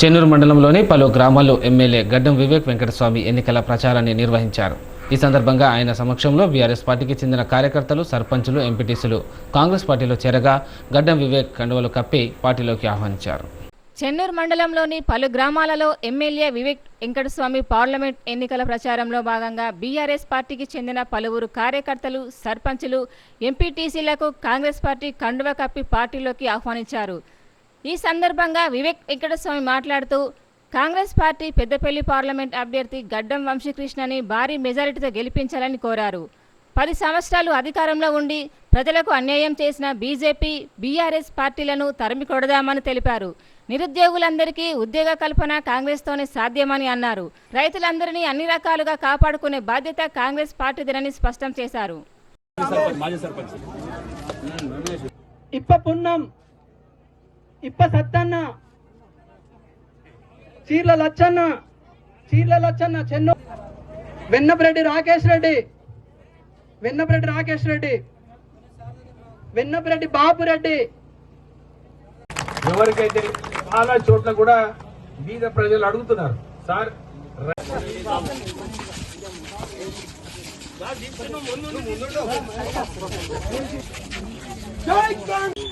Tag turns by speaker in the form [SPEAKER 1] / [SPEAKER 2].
[SPEAKER 1] చెన్నూరు మండలంలోని పలు గ్రామాల్లో ఎమ్మెల్యే గడ్డం వివేక్ వెంకటస్వామి ఎన్నికల ప్రచారాన్ని నిర్వహించారు. ఈ సందర్భంగా ఆయన సమక్షంలో బీఆర్ఎస్ పార్టీకి చెందిన కార్యకర్తలు సర్పంచులు ఎంపీటీసీలు కాంగ్రెస్ పార్టీలో చేరగా గడ్డం వివేక్ కండువలు కప్పి పార్టీలోకి ఆహ్వానించారు.
[SPEAKER 2] చెన్నూరు మండలంలోని పలు గ్రామాలలో ఎమ్మెల్యే వివేక్ వెంకటస్వామి పార్లమెంట్ ఎన్నికల ప్రచారంలో భాగంగా బీఆర్ఎస్ పార్టీకి చెందిన పలువురు కార్యకర్తలు సర్పంచులు ఎంపీటీసీలకు కాంగ్రెస్ పార్టీ కండువ కప్పి పార్టీలోకి ఆహ్వానించారు. ఈ సందర్భంగా వివేక్ వెంకటస్వామి మాట్లాడుతూ కాంగ్రెస్ పార్టీ పెద్దపల్లి పార్లమెంట్ అభ్యర్థి గడ్డం వంశీకృష్ణని భారీ మెజారిటీతో గెలిపించాలని కోరారు. పది సంవత్సరాలు అధికారంలో ఉండి ప్రజలకు అన్యాయం చేసిన బీజేపీ బీఆర్ఎస్ పార్టీలను తరిమి కొడదామని తెలిపారు. నిరుద్యోగులందరికీ ఉద్యోగ కల్పన కాంగ్రెస్తోనే సాధ్యమని అన్నారు. రైతులందరినీ అన్ని రకాలుగా కాపాడుకునే బాధ్యత కాంగ్రెస్ పార్టీదేనని స్పష్టం చేశారు.
[SPEAKER 3] ఇప్ప సత్తన్న. చీర్ల లచ్చన్న. చీర్ల లచ్చన్న చెన్ను. వెన్నపరెడ్డి రాకేష్ రెడ్డి. వెన్నపరెడ్డి రాకేష్ రెడ్డి. వెన్నపరెడ్డి బాబు రెడ్డి.
[SPEAKER 4] ఎవరికైతే చాలా చోట్ల కూడా బీద ప్రజలు అడుగుతున్నారు. సార్
[SPEAKER 3] కాంగ్రెస్